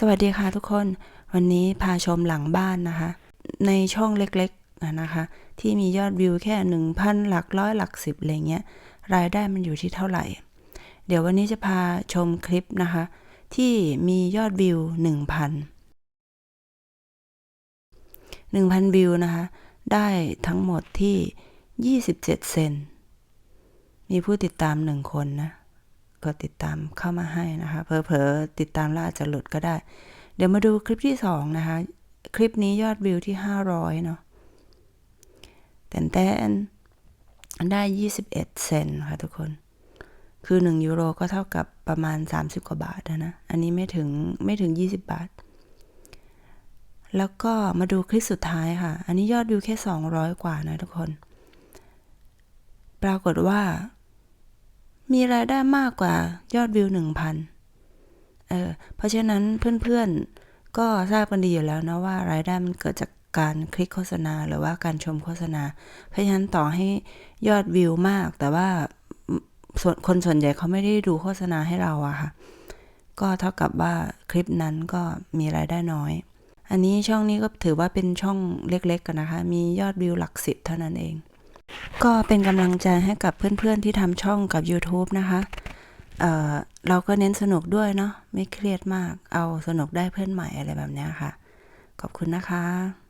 สวัสดีค่ะทุกคน วันนี้พาชมหลังบ้านนะคะ ในช่องเล็กๆนะคะ ที่มียอดวิวแค่หนึ่งพันหลักร้อยหลักสิบอะไรเงี้ย รายได้มันอยู่ที่เท่าไหร่ เดี๋ยววันนี้จะพาชมคลิปนะคะ ที่มียอดวิวหนึ่งพันหนึ่งพันวิวนะคะ ได้ทั้งหมดที่ยี่สิบเจ็ดเซน มีผู้ติดตามหนึ่งคนนะ ก็ติดตามเข้ามาให้นะคะเผลอๆติดตามล้วอาจะหลุดก็ได้ เดี๋ยวมาดูคลิปที่สองนะคะ คลิปนี้ยอดวิวที่ห้าร้อยเนาะแต่แต่ได้ 21 เซนค่ะทุกคน คือ 1 ยูโรก็เท่ากับประมาณ 30 กว่าบาทนะนะ อันนี้ไม่ถึงไม่ถึง 20 บาท แล้วก็มาดูคลิปสุดท้ายค่ะ อันนี้ยอดวิวแค่ 200 กว่านะทุกคน ปรากฏว่า มีรายได้มากกว่ายอดวิว1,000เออเพราะฉะนั้นเพื่อนๆ ก็ทราบกันดีอยู่แล้วนะว่ารายได้มันเกิดจากการคลิกโฆษณาหรือว่าการชมโฆษณา เพราะฉะนั้นต่อให้ยอดวิวมาก แต่ว่าส่วนคนส่วนใหญ่เขาไม่ได้ดูโฆษณาให้เราอะค่ะ ก็เท่ากับว่าคลิปนั้นก็มีรายได้น้อย อันนี้ช่องนี้ก็ถือว่าเป็นช่องเล็กๆกันนะคะ มียอดวิวหลักสิบเท่านั้นเอง ก็เป็นกำลังใจให้กับเพื่อนๆที่ทำช่องกับ YouTube นะคะเเราก็เน้นสนุกด้วยเนาะไม่เครียดมาก เอาสนุกได้เพื่อนใหม่อะไรแบบนี้ค่ะ ขอบคุณนะคะ